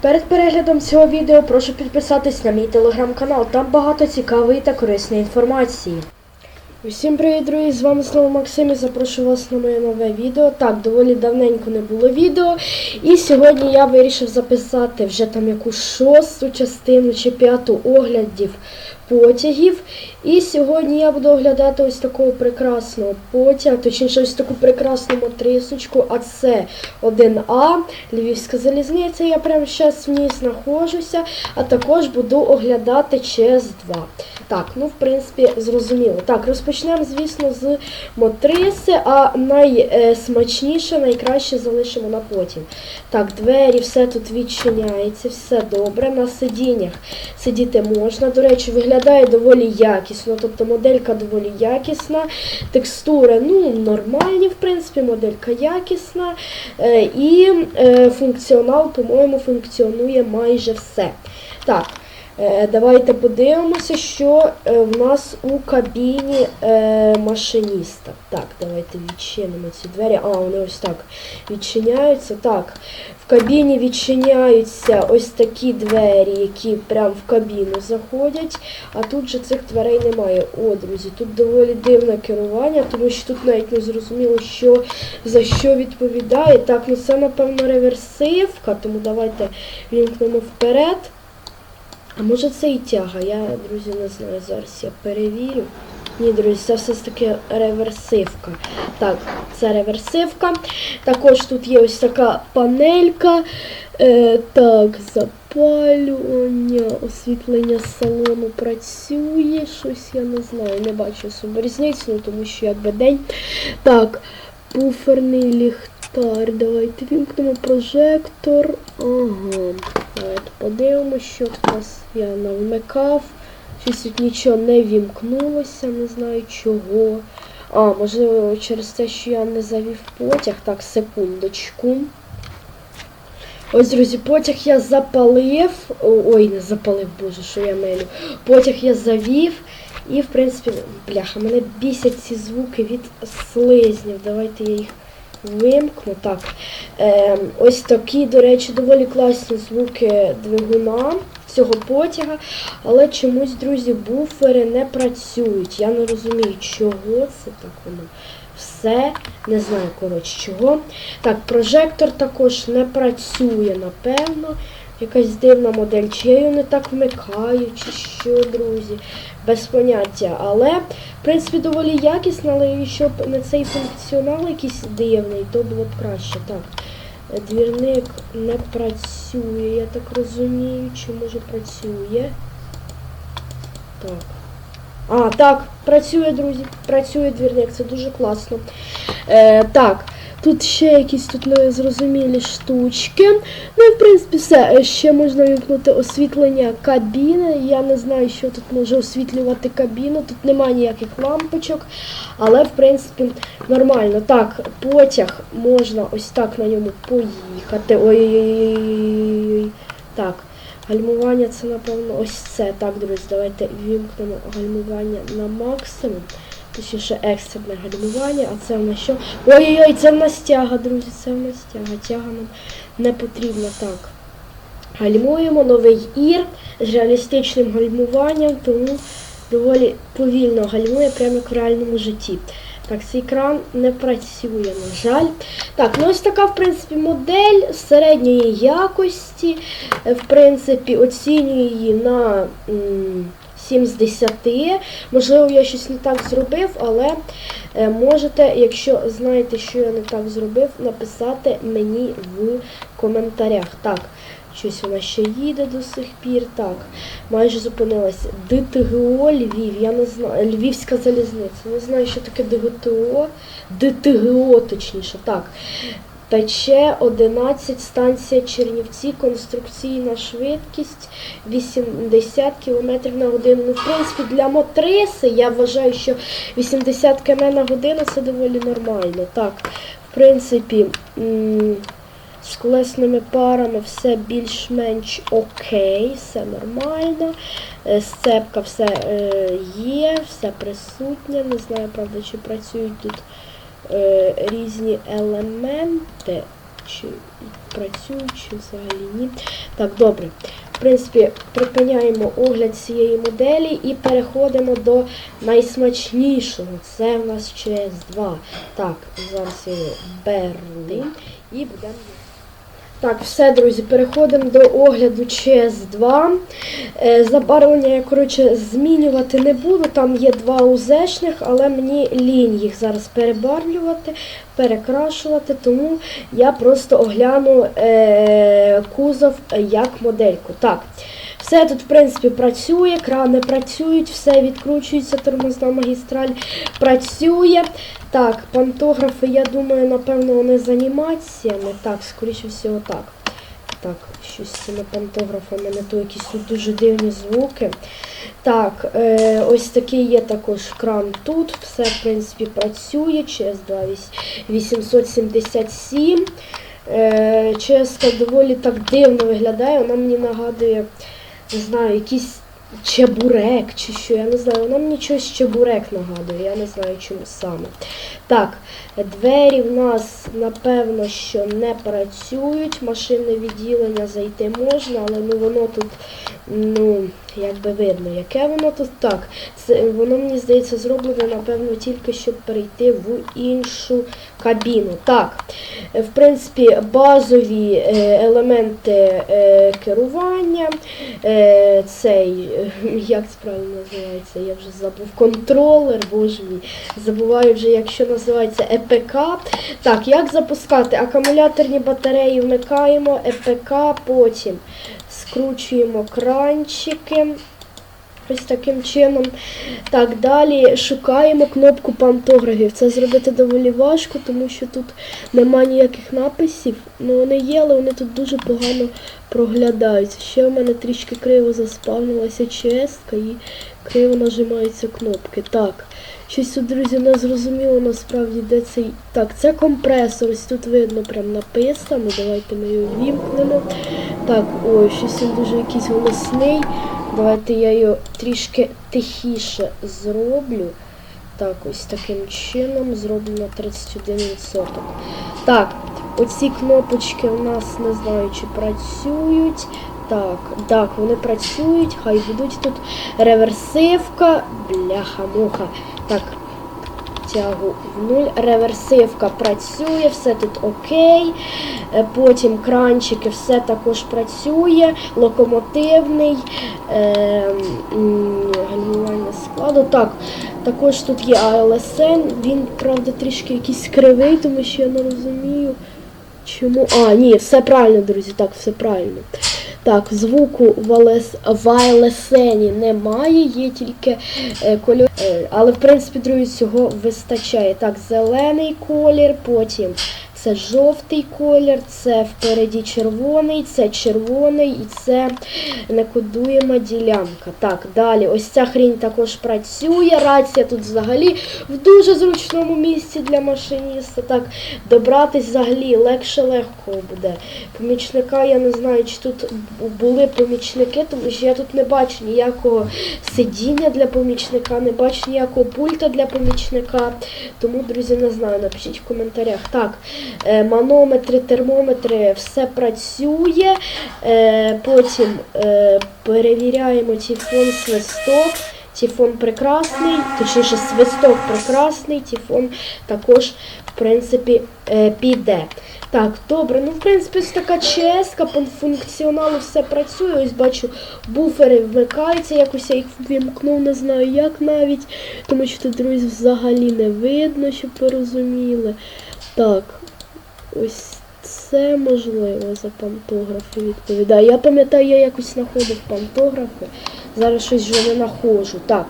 Перед переглядом цього відео прошу підписатись на мій телеграм-канал. Там багато цікавої та корисної інформації. Усім привіт, друзі! З вами знову Максим і запрошую вас на моє нове відео. Так, доволі давненько не було відео. І сьогодні я вирішив записати вже там якусь шосту частину чи п'яту оглядів потягів. І сьогодні я буду оглядати ось такого прекрасного потяга, точніше ось таку прекрасну мотрисочку, а це 1А, Львівська залізниця. Я прямо зараз в ній знаходжуся, а також буду оглядати ЧС-2. Так, ну в принципі, зрозуміло. Так, розпочнемо, звісно, з мотриси, а найсмачніше, найкраще залишимо на потім. Так, двері, все тут відчиняється, все добре. На сидіннях сидіти можна. До речі, виглядає доволі якісно, тобто моделька доволі якісна. Текстури, ну, нормальні, в принципі, моделька якісна. Е, і е, функціонал, по-моєму, функціонує майже все. Так. Е, Давайте подивимося, що е, в нас у кабіні е, машиніста. Так, давайте відчинимо ці двері. А, вони ось так відчиняються. Так, в кабіні відчиняються ось такі двері, які прямо в кабіну заходять. А тут же цих дверей немає. О, друзі, тут доволі дивне керування, тому що тут навіть не зрозуміло, що за що відповідає. Так, ну це, напевно, реверсивка, тому давайте вімкнемо вперед. А може це і тяга? Я, друзі, не знаю. Зараз я перевірю. Ні, друзі, це все ж таки реверсивка. Так, це реверсивка. Також тут є ось така панелька. Е, так, запалювання, освітлення салону працює. Щось я не знаю, не бачу особо різницю, ну, тому що якби день. Так, буферний ліхтар. Давайте вімкнемо прожектор. Ага. Давайте подивимося, що в нас я навмикав. Щось тут нічого не вімкнулося, не знаю чого. А, можливо, через те, що я не завів потяг. Так, секундочку. Ось, друзі, потяг я запалив. Ой, не запалив, боже, що я мелю. Потяг я завів. І, в принципі, бляха, мене бісять ці звуки від слизнів. Давайте я їх вимкну. Так. Е, ось такі, до речі, доволі класні звуки двигуна цього потяга. Але чомусь, друзі, буфери не працюють. Я не розумію, чого це так воно. Все, не знаю, коротше, чого. Так, прожектор також не працює, напевно. Якась дивна модель. Чи я його не так вмикаю, чи що, друзі. Без поняття. Але, в принципі, доволі якісно, але якщо б не цей функціонал якийсь дивний, то було б краще. Так. Двірник не працює, я так розумію, чи може працює. Так. А, так, працює, друзі. Працює двірник, це дуже класно. Е, так, тут ще якісь тут незрозумілі штучки. Ну і в принципі все. Е, Ще можна вімкнути освітлення кабіни. Я не знаю, що тут може освітлювати кабіну. Тут немає ніяких лампочок, але в принципі нормально. Так, потяг можна ось так на ньому поїхати. Ой-ой-ой. Так. Гальмування це, напевно, ось це. Так, друзі, давайте вімкнемо гальмування на максимум. Точніше, екстрене гальмування, а це в нас що? Ой-ой-ой, це в нас тяга, друзі, це в нас тяга. Тяга нам не потрібна. Так. Гальмуємо новий ір з реалістичним гальмуванням, тому доволі повільно гальмує прямо як в реальному житті. Так, цей кран не працює, на жаль. Так, ну ось така, в принципі, модель середньої якості. В принципі, оцінюю її на 7 з 10. Можливо, я щось не так зробив, але е, можете, якщо знаєте, що я не так зробив, написати мені в коментарях. Так. Щось вона ще їде до сих пір. Так, майже зупинилася. ДТГО Львів. Я не знаю. Львівська залізниця. Не знаю, що таке ДГТО. ДТГО, точніше. Так. ПЧ 11, станція Чернівці, конструкційна швидкість 80 км на годину. Ну, в принципі, для мотриси я вважаю, що 80 км на годину це доволі нормально. Так, в принципі. з колесними парами все більш-менш окей, все нормально. Е, Сцепка все е, є, все присутнє. Не знаю, правда, чи працюють тут е, різні елементи. чи працюють, чи взагалі ні. Так, добре. В принципі, припиняємо огляд цієї моделі і переходимо до найсмачнішого. Це в нас ЧС2. Так, зараз я його беру і будемо. Так, все, друзі, переходимо до огляду ЧС2. Е, забарвлення я, коротше, змінювати не буду. Там є два УЗшних, але мені лінь їх зараз перебарвлювати, перекрашувати, тому я просто огляну е, кузов як модельку. Так, все тут, в принципі, працює, крани працюють, все відкручується, тормозна магістраль працює. Так, пантографи, я думаю, напевно, вони з анімаціями. Так, скоріше всього, так. Так, щось з цими пантографами, не то якісь тут дуже дивні звуки. Так, е, ось такий є також кран тут. Все, в принципі, працює. CS2 877. Е, доволі так дивно виглядає. Вона мені нагадує, не знаю, якийсь чебурек чи що. Я не знаю, вона мені щось чебурек нагадує, я не знаю чому саме. Так, двері в нас, напевно, що не працюють. Машинне відділення зайти можна, але ну воно тут, ну, як би видно, яке воно тут так. Це, воно, мені здається, зроблене, напевно, тільки щоб перейти в іншу кабіну. Так, е, в принципі, базові е, елементи е, керування. Цей, як це правильно називається, я вже забув. Контролер, боже мій. Забуваю вже, як що називається ЕПК. Так, як запускати? Акумуляторні батареї вмикаємо, ЕПК, потім скручуємо кранчики. Ось таким чином. Так, далі шукаємо кнопку пантографів. Це зробити доволі важко, тому що тут нема ніяких написів. Ну вони є, але вони тут дуже погано проглядаються. Ще в мене трішки криво заспавнилася ЧС і криво нажимаються кнопки. Так, щось тут, друзі, не зрозуміло насправді, де цей. Так, це компресор. Ось тут видно прям написано. Давайте ми його вімкнемо. Так, ой, щось він дуже якийсь голосний. Давайте я його трішки тихіше зроблю. Так, ось таким чином зроблю на 31%. Так, оці кнопочки у нас не знаю, чи працюють. Так, так, вони працюють, хай будуть тут реверсивка, бляха-муха. Так, тягу в нуль. Реверсивка працює, все тут окей. Е, Потім кранчики, все також працює. Локомотивний, е, гальмування складу. Так, також тут є ALSN. Він, правда, трішки якийсь кривий, тому що я не розумію. Чому? А, ні, все правильно, друзі, так, все правильно. Так, звуку Вайлесені немає, є тільки е, кольор. Е, але в принципі, друзі, цього вистачає. Так, зелений колір, потім це жовтий колір, це впереді червоний, це червоний і це некодуєма ділянка. Так, далі, ось ця хрінь також працює. Рація тут взагалі в дуже зручному місці для машиніста. Так, добратись взагалі легше легко буде. Помічника я не знаю, чи тут були помічники, тому що я тут не бачу ніякого сидіння для помічника, не бачу ніякого пульта для помічника. Тому, друзі, не знаю, напишіть в коментарях. Так, манометри, термометри, все працює. Е, Потім е, перевіряємо тіфон свисток. Тіфон прекрасний, точніше свисток прекрасний, тіфон також, в принципі, е, піде. Так, добре, ну в принципі ось така ческа, по функціоналу все працює. Ось бачу, буфери вмикаються, якось я їх вімкнув, не знаю як навіть, тому що тут, друзі, взагалі не видно, щоб ви розуміли. Так, ось це можливо за пантографи відповідає. Я пам'ятаю, я якось знаходив пантографи. Зараз щось вже не знаходжу. Так.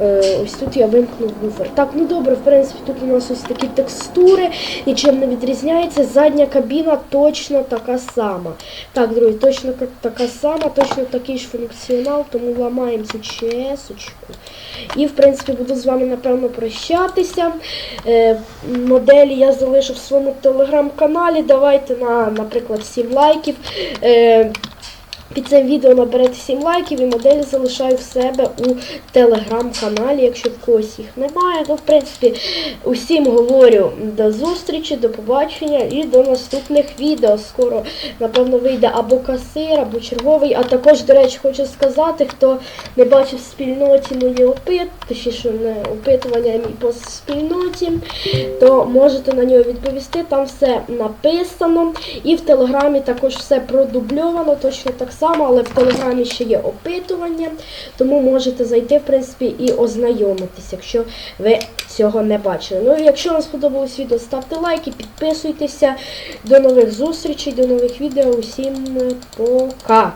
Е, ось тут я вимкнув буфер. Так, ну добре, в принципі, тут у нас ось такі текстури, нічим не відрізняється. Задня кабіна точно така сама. Так, друзі, точно така сама, точно такий ж функціонал, тому ламаємо цю чесочку. І, в принципі, буду з вами, напевно, прощатися. Е, моделі я залишу в своєму телеграм-каналі. Давайте на, наприклад, 7 лайків. Під цим відео наберете 7 лайків і моделі залишаю в себе у телеграм-каналі, якщо в когось їх немає. Ну, в принципі, усім говорю до зустрічі, до побачення і до наступних відео. Скоро, напевно, вийде або касир, або черговий. А також, до речі, хочу сказати, хто не бачив в спільноті мої опит, точніше не опитування, мій в спільноті, то можете на нього відповісти. Там все написано. І в телеграмі також все продубльовано, точно так само, але в телеграмі ще є опитування, тому можете зайти, в принципі, і ознайомитись, якщо ви цього не бачили. Ну якщо вам сподобалось відео, ставте лайки, підписуйтеся. До нових зустрічей, до нових відео. Усім пока!